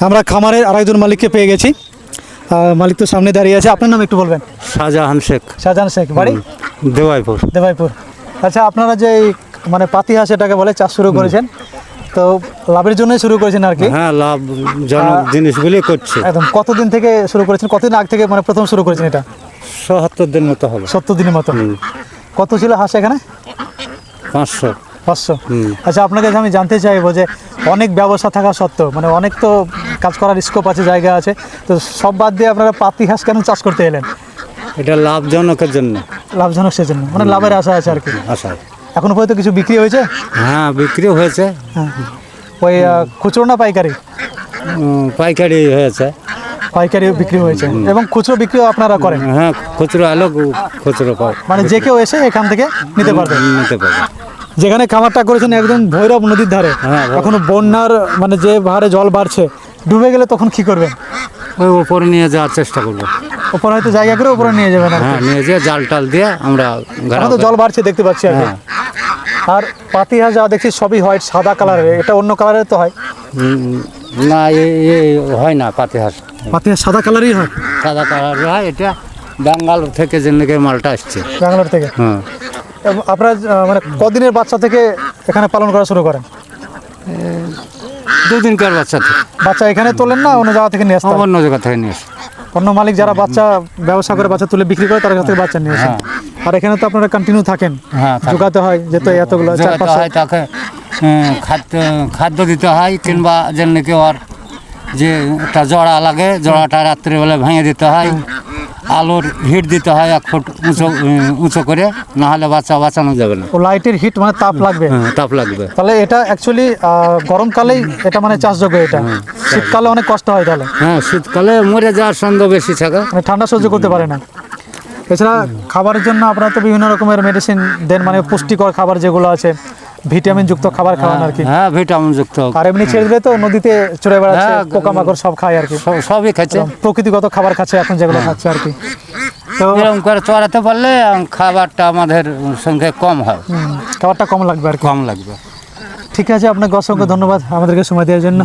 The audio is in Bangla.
আমরা খামারের আরেকজন মালিককে পেয়ে গেছি। মালিক তো সামনে দাঁড়িয়ে আছে। আপনার নাম একটু বলবেন? শাহজাহান শেখ। শাহজাহান শেখ বাড়ি? দেবাইপুর দেবাইপুর আচ্ছা আপনারা যে মানে পাতি হাঁস এটাকে বলে চাষ শুরু করেছেন তো লাভের জন্যই শুরু করেছেন আর কি? হ্যাঁ লাভজনক আহ, জিনিসগুলি করছে। একদম। কতদিন থেকে শুরু করেছেন? কতদিন আগ থেকে মানে প্রথম শুরু করেছেন এটা? সত্তর দিন মতো হবে। সত্তর দিনের মতো। কত ছিল হাঁস এখানে? পাঁচশো। পাঁচশো। আচ্ছা আপনার কাছে আমি জানতে চাইব যে অনেক ব্যবসা থাকা সত্ত্বেও মানে অনেক তো কাজ করার স্কোপ আছে জায়গা আছে। তো সব বাদ দিয়ে আপনারা পাতি হাঁস কেন চাষ করতে এলেন? এটা লাভজনকের জন্য। লাভজনক সেজন্য মানে লাভের আশা আছে আর কি। আশা এখনও পর্যন্ত কিছু বিক্রি হয়েছে? হ্যাঁ বিক্রি হয়েছে। হ্যাঁ। ওই খুচরো না পাইকারি? পাইকারি হয়েছে। পাইকারি বিক্রি হয়েছে। এবং খুচরো বিক্রিও আপনারা করেন? হ্যাঁ খুচরো আলো খুচরো মানে যে কেউ এসে এখান থেকে নিতে পারবে? নিতে পারবে। যেখানে খামারটা করেছেন একদম ভৈরব নদীর ধারে। হ্যাঁ। এখনও বন্যার মানে যে ভারে জল বাড়ছে ডুবে গেলে তখন কি করবেন ওই উপরে নিয়ে যাওয়ার চেষ্টা করব। ওপরে হয়তো জায়গা করে ওপরে নিয়ে যাবেন আর কি। হ্যাঁ নিয়ে যেয়ে জাল টাল দিয়ে আমরা ঘেরাও তো করে- জল বাড়ছে দেখতে পাচ্ছি আর কি। হ্যাঁ। আর পাতি হাঁস যা দেখছি সবই হোয়াইট সাদা কালারের। এটা অন্য কালারের তো হয়? না এ- এ হয় না পাতি হাঁস পাতি সাদা কালারই হয়? সাদা কালার হয় এটা বেঙ্গাল থেকে যে নাকি মালটা আসছে। ব্যাঙ্গালোর থেকে? হ্যাঁ। এবং আপনারা আহ, মানে কদিনের বাচ্চা থেকে এখানে পালন করা শুরু করেন? দুদিনকার বাচ্চা বাচ্চা এখানে তোলেন না অন্য জায়গা থেকে নিয়ে আসতে হয়? অন্য জায়গা থেকে নিয়ে আসে। অন্য মালিক যারা বাচ্চা ব্যবসা করে বাচ্চা তুলে বিক্রি করে তার কাছ থেকে বাচ্চা নিয়ে আসেন আর এখানে তো আপনারা কন্টিনিউ থাকেন হ্যাঁ, থাকি। যোগাতে হয় যেহেতু এতগুলো চার জোগাতে হয় তাকে খাদ্য খাদ্য দিতে হয় কিংবা যে নাকি ওর যে একটা জড়া লাগে জড়াটা রাত্রিবেলা ভেঙে দিতে হয় আলোর হিট দিতে হয় এক ফুট উঁচু উঁচু করে না হলে বাচ্চা বাঁচানো যাবে না। ও লাইটের হিট মানে তাপ লাগবে? হ্যাঁ, তাপ লাগবে। তাহলে এটা অ্যাকচুয়ালি গরমকালেই এটা মানে চাষযোগ্য এটা। শীতকালে অনেক কষ্ট হয় তাহলে। হ্যাঁ শীতকালে মরে যাওয়ার সন্দেহ বেশি থাকে। মানে ঠান্ডা সহ্য করতে পারে না। এছাড়া খাবারের জন্য আপনারা তো বিভিন্ন রকমের মেডিসিন দেন মানে পুষ্টিকর খাবার যেগুলো আছে। ভিটামিন যুক্ত খাবার খাওয়ান আর কি হ্যাঁ ভিটামিন যুক্ত আর এমনি ছেড়ে দিলে তো নদীতে চড়ে বেড়াচ্ছে হ্যাঁ, পোকামাকড় সব খায় আর কি সব- সবই খাচ্ছে। প্রকৃতিগত খাবার খাচ্ছে এখন যেগুলো খাচ্ছে আর কি তো এরকম করে চড়াতে পারলে খাবারটা আমাদের সঙ্গে কম হয়। খাবারটা কম লাগবে আর কম লাগবে। ঠিক আছে আপনাকে অসংখ্য ধন্যবাদ আমাদেরকে সময় দেওয়ার জন্য।